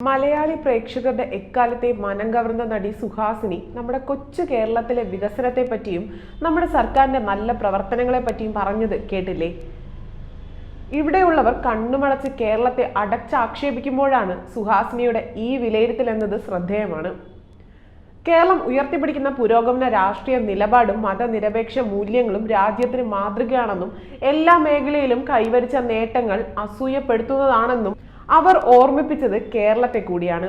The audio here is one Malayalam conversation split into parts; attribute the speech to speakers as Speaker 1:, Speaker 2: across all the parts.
Speaker 1: മലയാളി പ്രേക്ഷകരുടെ എക്കാലത്തെ മനം കവർന്ന നടി സുഹാസിനി നമ്മുടെ കൊച്ചു കേരളത്തിലെ വികസനത്തെ പറ്റിയും നമ്മുടെ സർക്കാരിന്റെ നല്ല പ്രവർത്തനങ്ങളെ പറ്റിയും പറഞ്ഞത് കേട്ടില്ലേ? ഇവിടെയുള്ളവർ കണ്ണുമടച്ച് കേരളത്തെ അടച്ചാക്ഷേപിക്കുമ്പോഴാണ് സുഹാസിനിയുടെ ഈ വിലയിരുത്തൽ എന്നത് ശ്രദ്ധേയമാണ്. കേരളം ഉയർത്തിപ്പിടിക്കുന്ന പുരോഗമന രാഷ്ട്രീയ നിലപാടും മതനിരപേക്ഷ മൂല്യങ്ങളും രാജ്യത്തിന് മാതൃകയാണെന്നും എല്ലാ മേഖലയിലും കൈവരിച്ച നേട്ടങ്ങൾ അസൂയപ്പെടുത്തുന്നതാണെന്നും അവർ ഓർമ്മിപ്പിച്ചത് കേരളത്തെ കൂടിയാണ്.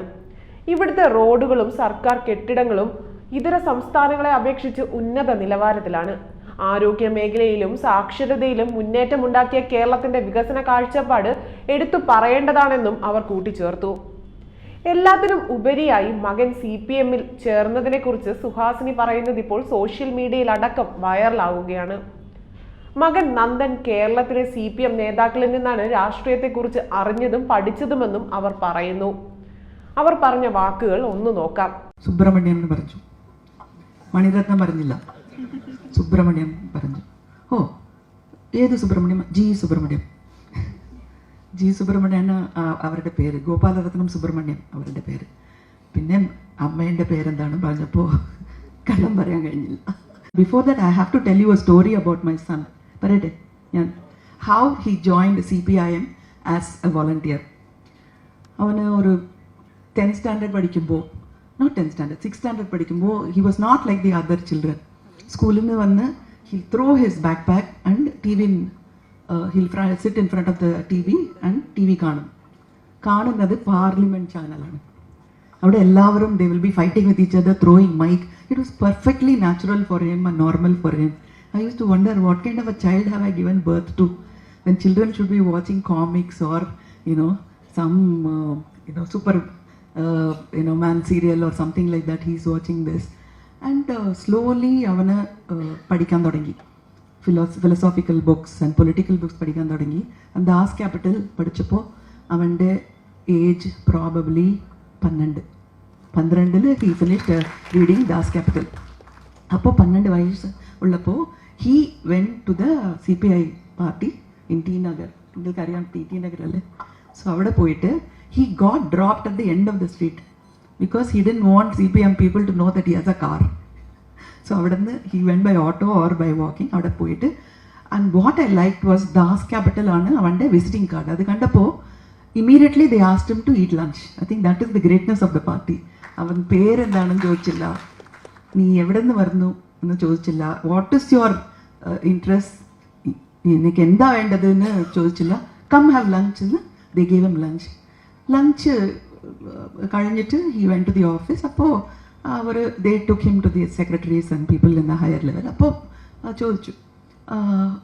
Speaker 1: ഇവിടുത്തെ റോഡുകളും സർക്കാർ കെട്ടിടങ്ങളും ഇതര സംസ്ഥാനങ്ങളെ അപേക്ഷിച്ച് ഉന്നത നിലവാരത്തിലാണ്. ആരോഗ്യ മേഖലയിലും സാക്ഷരതയിലും മുന്നേറ്റമുണ്ടാക്കിയ കേരളത്തിന്റെ വികസന കാഴ്ചപ്പാട് എടുത്തു പറയേണ്ടതാണെന്നും അവർ കൂട്ടിച്ചേർത്തു. എല്ലാത്തിനും ഉപരിയായി മകൻ സി പി എമ്മിൽ ചേർന്നതിനെ കുറിച്ച് സുഹാസിനി പറയുന്നത് ഇപ്പോൾ സോഷ്യൽ മീഡിയയിൽ അടക്കം വൈറലാവുകയാണ്. മകൻ നന്ദൻ കേരളത്തിലെ സി പി എം നേതാക്കളിൽ നിന്നാണ് രാഷ്ട്രീയത്തെക്കുറിച്ച് അറിഞ്ഞതും പഠിച്ചതുമെന്നും അവർ പറയുന്നു. അവർ പറഞ്ഞ വാക്കുകൾ ഒന്ന് നോക്കാം.
Speaker 2: സുബ്രഹ്മണ്യൻ പറഞ്ഞു. മണിരത്നം പറഞ്ഞില്ല. സുബ്രഹ്മണ്യൻ പറഞ്ഞു. ഓ ഏത് സുബ്രഹ്മണ്യം? ജി സുബ്രഹ്മണ്യം. ജി സുബ്രഹ്മണ്യൻ അവരുടെ പേര്. ഗോപാലരത്നം സുബ്രഹ്മണ്യം അവരുടെ പേര്. പിന്നെ അമ്മേന്റെ പേരെന്താണ് പറഞ്ഞപ്പോൾ കള്ളം പറയാൻ കഴിഞ്ഞില്ല. Before that I have to tell you a story about my son പറയട്ടെ ഞാൻ how he joined C P I M as a volunteer അവന് ഒരു ടെൻത്ത് സ്റ്റാൻഡേർഡ് പഠിക്കുമ്പോൾ not tenth standard six standard പഠിക്കുമ്പോൾ he was not like the other children സ്കൂളിൽ നിന്ന് വന്ന് he'll throw his backpack and T V he'll sit in front of the T V and T V കാണും. കാണുന്നത് പാർലമെന്റ് ചാനലാണ് അവിടെ എല്ലാവരും they will be fighting with each other throwing mike it was perfectly natural for him ആ normal for him I used to wonder what kind of a child have I given birth to when children should be watching comics or you know some uh, you know super uh, you know man serial or something like that he's watching this and uh, slowly അവന് uh, പഠിക്കാൻ തുടങ്ങി philos philosophical books and political books പഠിക്കാൻ തുടങ്ങി ആൻഡ് ദാസ് ക്യാപിറ്റൽ പഠിച്ചപ്പോൾ അവൻ്റെ ഏജ് പ്രോബബ്ലി പന്ത്രണ്ട് പന്ത്രണ്ടിൽ he finished reading Das Kapital അപ്പോൾ പന്ത്രണ്ട് വയസ്സ് ഉള്ളപ്പോൾ he went to the C P I party in T Nagar നിങ്ങൾക്ക് അറിയാം ടി ടി നഗർ അല്ലേ? സോ അവിടെ പോയിട്ട് he got dropped at the end of the street because he didn't want C P M people to know that he has a car so അവിടെ നിന്ന് he went by auto or by walking അവിടെ പോയിട്ട് and what I like was Das Kapital ആണ് അവന്റെ വിസിറ്റിംഗ് കാർഡ് അത് കണ്ടപ്പോൾ immediately they asked to eat lunch I think that is the greatness of the party അവൻ പേരെന്താണെന്ന് ചോദിച്ചില്ല. നീ എവിടെ നിന്ന് വരുന്നു? എന്ന് ചോദിച്ചില്ല. വാട്ട് ഇസ് യുവർ ഇൻട്രസ്റ്റ് എനിക്ക് എന്താ വേണ്ടത് എന്ന് ചോദിച്ചില്ല. കം ഹാവ് ലഞ്ച് എന്ന് they gave him lunch lunch കഴിഞ്ഞിട്ട് he went to the office അപ്പോൾ അവർ they took him to the secretaries and people in the higher level അപ്പോൾ ചോദിച്ചു.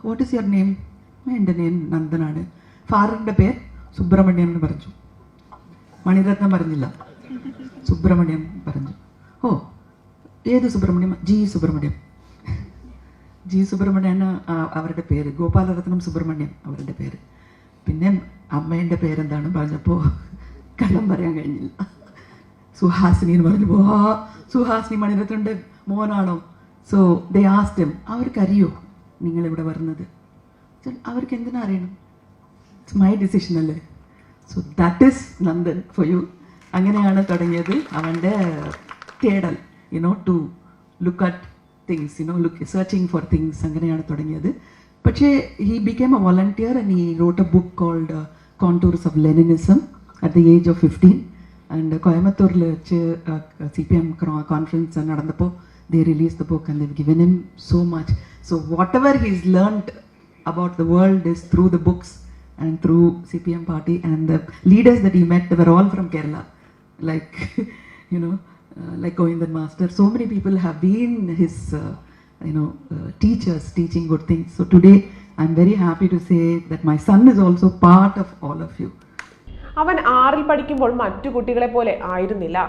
Speaker 2: വാട്ട് ഇസ് യുവർ നെയിം എന്റെ നെയിം നന്ദനാണ്. ഫാറിന്റെ പേര് സുബ്രഹ്മണ്യം എന്ന് പറഞ്ഞു. മണിരത്നം പറഞ്ഞില്ല. സുബ്രഹ്മണ്യം പറഞ്ഞു. ഓ ഏത് സുബ്രഹ്മണ്യം? ജി സുബ്രഹ്മണ്യം. ജി സുബ്രഹ്മണ്യാണ് അവരുടെ പേര്. ഗോപാലരത്നം സുബ്രഹ്മണ്യം അവരുടെ പേര്. പിന്നെ അമ്മേന്റെ പേരെന്താണ് പറഞ്ഞപ്പോൾ കള്ളം പറയാൻ കഴിഞ്ഞില്ല. സുഹാസിനി എന്ന് പറഞ്ഞപ്പോൾ ആ സുഹാസിനി മണിരത്നന്റെ മോനാണോ? സോ ദേ ആസ്റ്റം അവർക്കറിയോ നിങ്ങളിവിടെ വരുന്നത്? അവർക്ക് എന്തിനാ അറിയണം? ഇറ്റ്സ് മൈ ഡിസിഷൻ അല്ലേ? So that is Nandan for you അങ്ങനെയാണ് തുടങ്ങിയത് അവന്റെ തേടൽ. You know to look at things you know look searching for things അങ്ങനെയാണ് തുടങ്ങിയത്. പക്ഷേ he became a volunteer and he wrote a book called Contours of Leninism at the age of fifteen and കോയമ്പത്തൂരിൽ വെച്ച് സി പി എം കോൺഫറൻസ് നടന്നപ്പോൾ they release the book and they've given him so much so whatever he's learned about the world is through the books and through CPM party and the leaders that he met they were all from Kerala. like uh, Govindan Master so many people have been his uh, you know uh, teachers teaching good things so today I'm very happy to say that my son is also part of all of you
Speaker 1: അവൻ ആറിൽ പഠിക്കുമ്പോൾ മറ്റു കുട്ടികളെ പോലെ ആയിരുന്നില്ല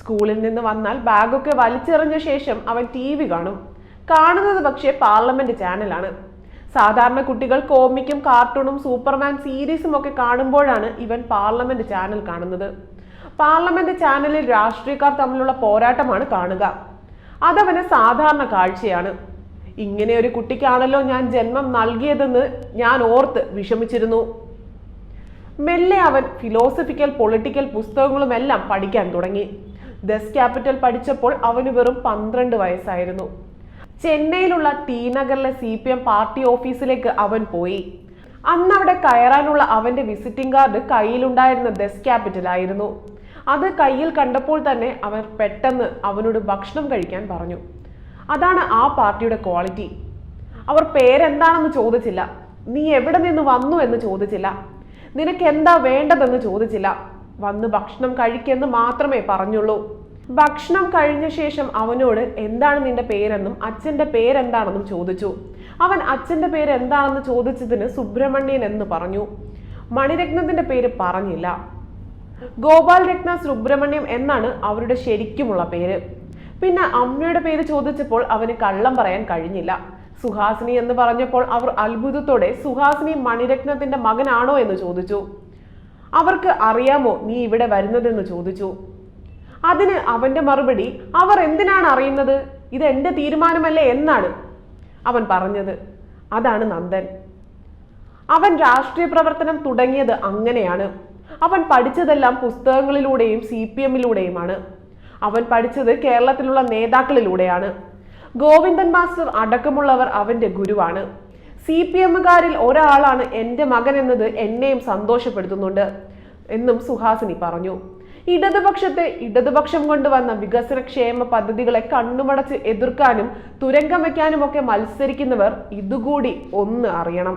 Speaker 1: സ്കൂളിൽ നിന്ന് വന്നാൽ ബാഗൊക്കെ വലിച്ചെറിഞ്ഞ ശേഷം അവൻ ടി വി കാണും കാണുന്നത് പക്ഷേ പാർലമെന്റ് ചാനലാണ് സാധാരണ കുട്ടികൾ കോമിക്കും കാർട്ടൂണും സൂപ്പർമാൻ സീരീസും ഒക്കെ കാണുമ്പോഴാണ് ഇവൻ പാർലമെന്റ് ചാനൽ കാണുന്നത് പാർലമെന്റ് ചാനലിൽ രാഷ്ട്രീയക്കാർ തമ്മിലുള്ള പോരാട്ടമാണ് കാണുക. അതവന് സാധാരണ കാഴ്ചയാണ്. ഇങ്ങനെ ഒരു കുട്ടിക്കാണല്ലോ ഞാൻ ജന്മം നൽകിയതെന്ന് ഞാൻ ഓർത്ത് വിഷമിച്ചിരുന്നു. മെല്ലെ അവൻ ഫിലോസഫിക്കൽ പൊളിറ്റിക്കൽ പുസ്തകങ്ങളുമെല്ലാം പഠിക്കാൻ തുടങ്ങി. ദസ് ക്യാപിറ്റൽ പഠിച്ചപ്പോൾ അവന് വെറും പന്ത്രണ്ട് വയസ്സായിരുന്നു. ചെന്നൈയിലുള്ള ടി നഗറിലെ സി പി എം പാർട്ടി ഓഫീസിലേക്ക് അവൻ പോയി. അന്നവിടെ കയറാനുള്ള അവന്റെ വിസിറ്റിംഗ് കാർഡ് കയ്യിലുണ്ടായിരുന്ന ദസ് ക്യാപിറ്റലായിരുന്നു അത് കയ്യിൽ കണ്ടപ്പോൾ തന്നെ അവർ പെട്ടെന്ന് അവനോട് ഭക്ഷണം കഴിക്കാൻ പറഞ്ഞു. അതാണ് ആ പാർട്ടിയുടെ ക്വാളിറ്റി. അവർ പേരെന്താണെന്ന് ചോദിച്ചില്ല. നീ എവിടെ നിന്ന് വന്നു? എന്ന് ചോദിച്ചില്ല. നിനക്ക് എന്താ വേണ്ടതെന്ന് ചോദിച്ചില്ല. വന്ന് ഭക്ഷണം കഴിക്കെന്ന് മാത്രമേ പറഞ്ഞുള്ളൂ. ഭക്ഷണം കഴിഞ്ഞ ശേഷം അവനോട് എന്താണ് നിന്റെ പേരെന്നും അച്ഛന്റെ പേരെന്താണെന്നും ചോദിച്ചു. അവൻ അച്ഛന്റെ പേര് എന്താണെന്ന് ചോദിച്ചതിന് സുബ്രഹ്മണ്യൻ എന്ന് പറഞ്ഞു. മണിരത്നത്തിന്റെ പേര് പറഞ്ഞില്ല. ഗോപാൽ രത്ന സുബ്രഹ്മണ്യം എന്നാണ് അവരുടെ ശരിക്കുമുള്ള പേര്. പിന്നെ അമ്മയുടെ പേര് ചോദിച്ചപ്പോൾ അവന് കള്ളം പറയാൻ കഴിഞ്ഞില്ല. സുഹാസിനി എന്ന് പറഞ്ഞപ്പോൾ അവർ അത്ഭുതത്തോടെ സുഹാസിനി മണിരത്നത്തിന്റെ മകനാണോ എന്ന് ചോദിച്ചു. അവർക്ക് അറിയാമോ നീ ഇവിടെ വരുന്നതെന്ന് ചോദിച്ചു. അതിന് അവന്റെ മറുപടി അവർ എന്തിനാണ് അറിയുന്നത്? ഇത് എന്റെ തീരുമാനമല്ലേ എന്നാണ് അവൻ പറഞ്ഞത്. അതാണ് നന്ദൻ. അവൻ രാഷ്ട്രീയ പ്രവർത്തനം തുടങ്ങിയത് അങ്ങനെയാണ്. അവൻ പഠിച്ചതെല്ലാം പുസ്തകങ്ങളിലൂടെയും സി പി എമ്മിലൂടെയുമാണ്. അവൻ പഠിച്ചത് കേരളത്തിലുള്ള നേതാക്കളിലൂടെയാണ്. ഗോവിന്ദൻ മാസ്റ്റർ അടക്കമുള്ളവർ അവന്റെ ഗുരുവാണ്. സി പി എമ്മുകാരിൽ ഒരാളാണ് എന്റെ മകൻ എന്നത് എന്നെയും സന്തോഷപ്പെടുത്തുന്നുണ്ട് എന്നും സുഹാസിനി പറഞ്ഞു. ഇടതുപക്ഷത്തെ ഇടതുപക്ഷം കൊണ്ടുവന്ന വികസന ക്ഷേമ പദ്ധതികളെ കണ്ണുമടച്ച് എതിർക്കാനും തുരങ്കം വയ്ക്കാനുമൊക്കെ മത്സരിക്കുന്നവർ ഇതുകൂടി ഒന്ന് അറിയണം.